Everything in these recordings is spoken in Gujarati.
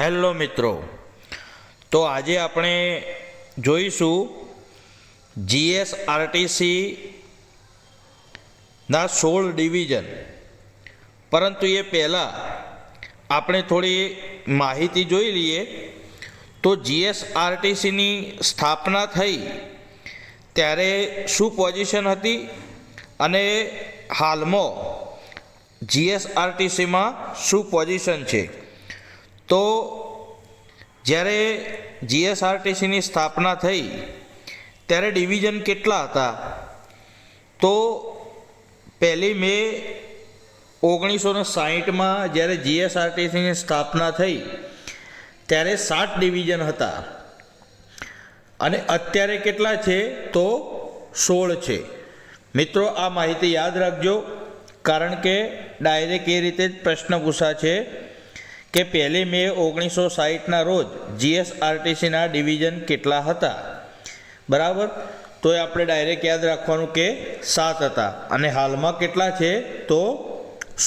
હેલો મિત્રો. તો આજે આપણે જોઈશું જીએસઆરટીસી ના સોળ ડિવિઝન. પરંતુ એ પહેલાં આપણે થોડી માહિતી જોઈ લઈએ. તો જીએસઆરટીસીની સ્થાપના થઈ ત્યારે શું પોઝિશન હતી અને હાલમાં જીએસઆરટીસીમાં શું પોઝિશન છે? તો જ્યારે જીએસઆરટીસીની સ્થાપના થઈ, ત્યારે ડિવિઝન કેટલા હતા? તો પહેલી મે ઓગણીસો ને સાહીઠમાં જ્યારે જીએસઆરટીસીની સ્થાપના થઈ, ત્યારે સાત ડિવિઝન હતા. અને અત્યારે કેટલા છે? તો સોળ છે. મિત્રો, આ માહિતી યાદ રાખજો, કારણ કે ડાયરેક્ટ એ રીતે જ પ્રશ્ન પૂછાશે કે પહેલી મે ઓગણીસો સાહીઠના રોજ જીએસઆરટીસીના ડિવિઝન કેટલા હતા? બરાબર? તો એ આપણે ડાયરેક્ટ યાદ રાખવાનું કે સાત હતા. અને હાલમાં કેટલા છે? તો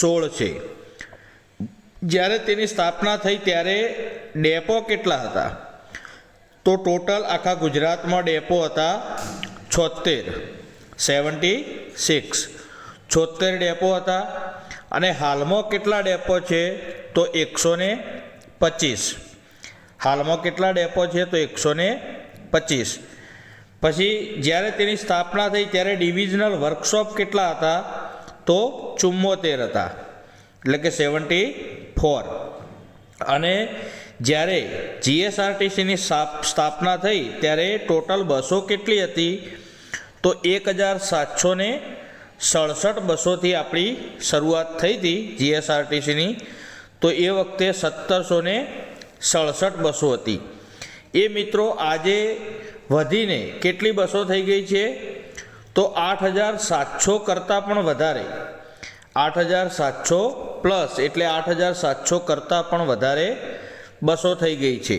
સોળ છે. જ્યારે તેની સ્થાપના થઈ ત્યારે ડેપો કેટલા હતા? તો ટોટલ આખા ગુજરાતમાં ડેપો હતા છોતેર સેવન્ટી સિક્સ. છોતેર ડેપો હતા. અને હાલમાં કેટલા ડેપો છે? તો એકસો ને પચીસ. હાલમાં કેટલા ડેપો છે તો એકસો ને પચીસ. પછી જ્યારે તેની સ્થાપના થઈ ત્યારે ડિવિઝનલ વર્કશોપ કેટલા હતા તો ચુમ્મોતેર હતા, એટલે કે સેવન્ટી ફોર. અને જ્યારે જીએસઆરટીસીની સ્થાપના થઈ ત્યારે ટોટલ બસો કેટલી હતી તો એક હજાર સાતસો ને સડસઠ બસોથી આપણી શરૂઆત થઈ હતી જીએસઆરટીસીની તો એ વખતે સત્તરસો ને સડસઠ બસો હતી. એ મિત્રો આજે વધીને કેટલી બસો થઈ ગઈ છે? તો આઠ હજાર સાતસો કરતાં પણ વધારે. આઠ હજાર સાતસો પ્લસ એટલે આઠ હજાર સાતસો કરતાં પણ વધારે બસો થઈ ગઈ છે.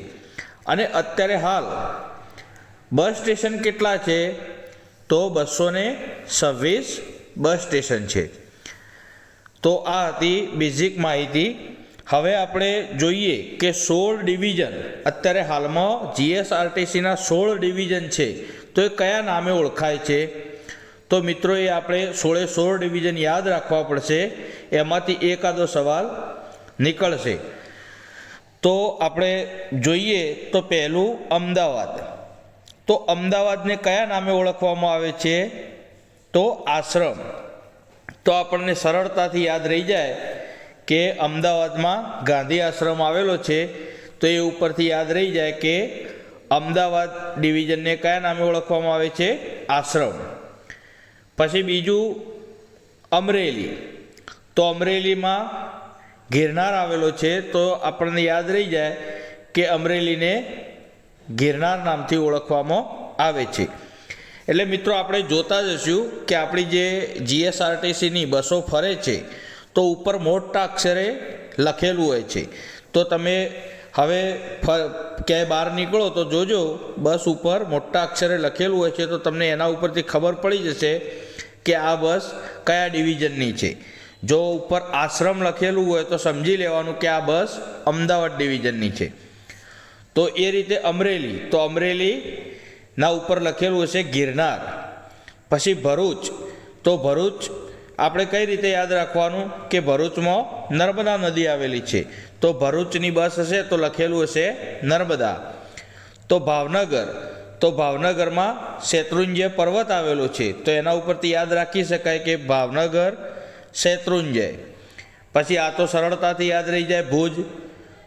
અને અત્યારે હાલ બસ સ્ટેશન કેટલા છે? તો બસો ને છવ્વીસ બસ સ્ટેશન છે. તો આ હતી બેઝિક માહિતી હવે આપણે જોઈએ કે સોળ ડિવિઝન, અત્યારે હાલમાં જીએસઆરટીસીના સોળ ડિવિઝન છે. તો એ કયા નામે ઓળખાય છે? તો મિત્રો, એ આપણે સોળે સોળ ડિવિઝન યાદ રાખવા પડશે. એમાંથી એકાદો સવાલ નીકળશે. તો આપણે જોઈએ તો પહેલું અમદાવાદ. તો અમદાવાદને કયા નામે ઓળખવામાં આવે છે? તો આશ્રમ. તો આપણને સરળતાથી યાદ રહી જાય કે અમદાવાદમાં ગાંધી આશ્રમ આવેલો છે, તો એ ઉપરથી યાદ રહી જાય કે અમદાવાદ ડિવિઝનને કયા નામે ઓળખવામાં આવે છે? આશ્રમ. પછી બીજું, અમરેલી. તો અમરેલીમાં ગિરનાર આવેલો છે, તો આપણને યાદ રહી જાય કે અમરેલીને ગિરનાર નામથી ઓળખવામાં આવે છે. એટલે મિત્રો, આપણે જોતા જશું કે આપણી જે જીએસઆરટીસીની બસો ફરે છે તો ઉપર મોટા અક્ષરે લખેલું હોય છે. તો તમે હવે ક્યાંય બહાર નીકળો તો જોજો, બસ ઉપર મોટા અક્ષરે લખેલું હોય છે તો તમને એના ઉપરથી ખબર પડી જશે કે આ બસ કયા ડિવિઝનની છે. જો ઉપર આશ્રમ લખેલું હોય તો સમજી લેવાનું કે આ બસ અમદાવાદ ડિવિઝનની છે. તો એ રીતે અમરેલી, તો અમરેલીના ઉપર લખેલું હશે ગિરનાર. પછી ભરૂચ, તો ભરૂચ આપણે કઈ રીતે યાદ રાખવાનું કે ભરૂચમાં નર્મદા નદી આવેલી છે? તો ભરૂચની બસ હશે, તો લખેલું હશે નર્મદા. તો ભાવનગર, તો ભાવનગરમાં શેત્રુંજય પર્વત આવેલો છે. તો એના ઉપરથી યાદ રાખી શકાય કે ભાવનગર, શેત્રુંજય. પછી આ તો સરળતાથી યાદ રહી જાય ભુજ.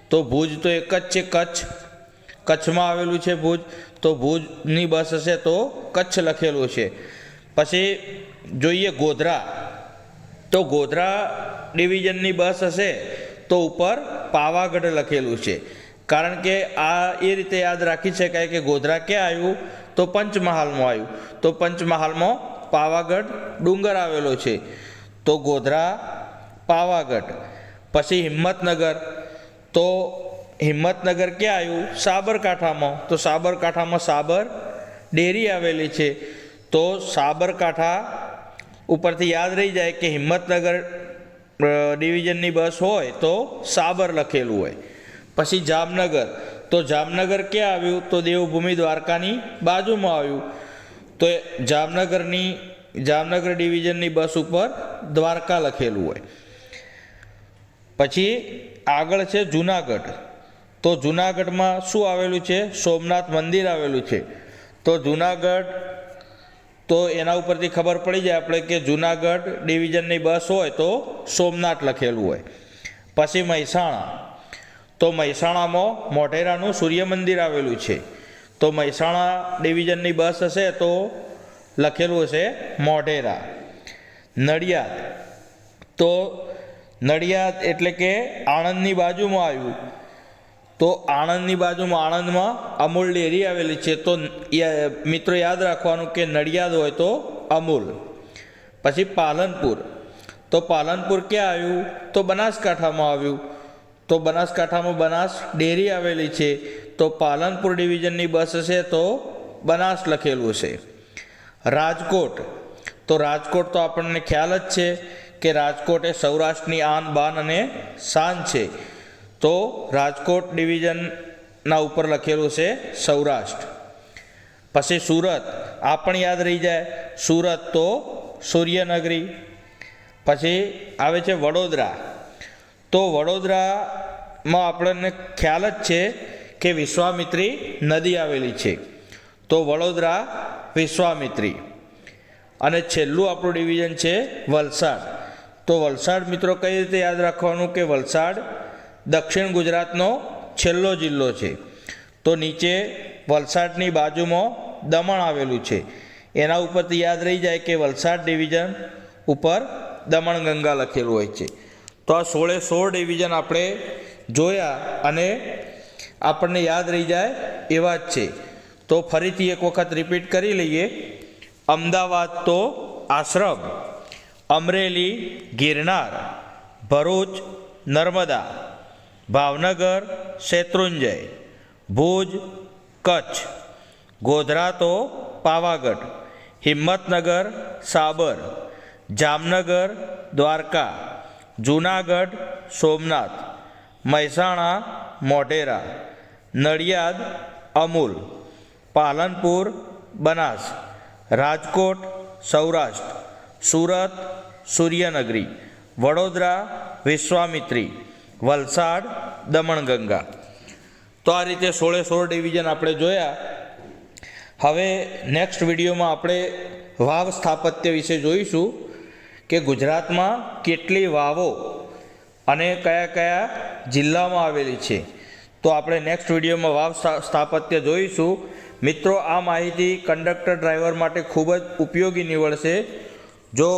તો ભુજ તો એક જ છે, કચ્છ. કચ્છમાં આવેલું છે ભુજ. તો ભુજની બસ હશે તો કચ્છ લખેલું છે. પછી જોઈએ ગોધરા. તો ગોધરા ડિવિઝનની બસ હશે તો ઉપર પાવાગઢ લખેલું છે. કારણ કે આ એ રીતે યાદ રાખી શકાય કે ગોધરા ક્યાં આવ્યું? તો પંચમહાલમાં આવ્યું. તો પંચમહાલમાં પાવાગઢ ડુંગર આવેલો છે. તો ગોધરા, પાવાગઢ. પછી હિંમતનગર. તો હિંમતનગર ક્યાં આવ્યું? સાબરકાંઠામાં. તો સાબરકાંઠામાં સાબર ડેરી આવેલી છે. તો સાબરકાંઠા ઉપરથી યાદ રહી જાય કે હિંમતનગર ડિવિઝનની બસ હોય તો સાબર લખેલું હોય. પછી જામનગર, તો જામનગર ક્યાં આવ્યું? તો દેવભૂમિ દ્વારકાની બાજુમાં આવ્યું. તો જામનગરની, જામનગર ડિવિઝનની બસ ઉપર દ્વારકા લખેલું હોય. પછી આગળ છે જુનાગઢ. તો જુનાગઢમાં શું આવેલું છે? સોમનાથ મંદિર આવેલું છે. તો જુનાગઢ તો એના ઉપરથી ખબર પડી જાય આપણે કે જુનાગઢ ડિવિઝનની બસ હોય તો સોમનાથ લખેલું હોય. પછી મહેસાણા. તો મહેસાણામાં મોઢેરાનું સૂર્ય મંદિર આવેલું છે. તો મહેસાણા ડિવિઝનની બસ હશે તો લખેલું હશે મોઢેરા. નડિયાદ. તો નડિયાદ એટલે કે આણંદની બાજુમાં આવ્યું. તો આણંદની બાજુમાં, આણંદમાં અમૂલ ડેરી આવેલી છે. તો મિત્રો યાદ રાખવાનું કે નડિયાદ હોય તો અમૂલ, પછી પાલનપુર. તો પાલનપુર ક્યાં આવ્યું? તો બનાસકાંઠામાં આવ્યું. તો બનાસકાંઠામાં બનાસ ડેરી આવેલી છે. તો પાલનપુર ડિવિઝનની બસ હશે તો બનાસ લખેલું છે. રાજકોટ. તો રાજકોટ તો આપણને ખ્યાલ જ છે કે રાજકોટ એ સૌરાષ્ટ્રની આન બાન અને શાન છે. તો રાજકોટ ડિવિઝનના ઉપર લખેલું છે સૌરાષ્ટ્ર. પછી સુરત, આ પણ યાદ રહી જાય. સુરત તો સૂર્યનગરી. પછી આવે છે વડોદરા. તો વડોદરામાં આપણને ખ્યાલ જ છે કે વિશ્વામિત્રી નદી આવેલી છે. તો વડોદરા વિશ્વામિત્રી. અને છેલ્લું આપણું ડિવિઝન છે વલસાડ. તો વલસાડ મિત્રો કઈ રીતે યાદ રાખવાનું કે વલસાડ દક્ષિણ ગુજરાતનો છેલ્લો જિલ્લો છે. તો નીચે વલસાડની બાજુમાં દમણ આવેલું છે. એના ઉપરથી યાદ રહી જાય કે વલસાડ ડિવિઝન ઉપર દમણગંગા લખેલું હોય છે. તો આ સોળે સોળ ડિવિઝન આપણે જોયા અને આપણને યાદ રહી જાય એવા જ છે. તો ફરીથી એક વખત રિપીટ કરી લઈએ. અમદાવાદ તો આશ્રમ, અમરેલી ગિરનાર, ભરૂચ નર્મદા. ભાવનગર શેત્રુંજય, ભુજ કચ્છ, ગોધરા તો પાવાગઢ, હિંમતનગર સાબર, જામનગર દ્વારકા, જૂનાગઢ સોમનાથ, મહેસાણા મોઢેરા, નડિયાદ અમૂલ, પાલનપુર બનાસ, રાજકોટ સૌરાષ્ટ્ર, સુરત સૂર્યનગરી, વડોદરા વિશ્વામિત્રી વલસાડ, દમણગંગા. તો આ રીતે સોળે સોળ ડિવિઝન આપણે જોયા. હવે નેક્સ્ટ વિડીયોમાં આપણે વાવ સ્થાપત્ય વિશે જોઈશું કે ગુજરાતમાં કેટલી વાવો અને કયા કયા જિલ્લામાં આવેલી છે. તો આપણે નેક્સ્ટ વિડીયોમાં વાવ સ્થાપત્ય જોઈશું. મિત્રો, આ માહિતી કંડક્ટર ડ્રાઈવર માટે ખૂબ જ ઉપયોગી નીવડશે. જો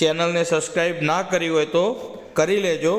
ચેનલને સબસ્ક્રાઈબ ના કરી હોય તો કરી લેજો.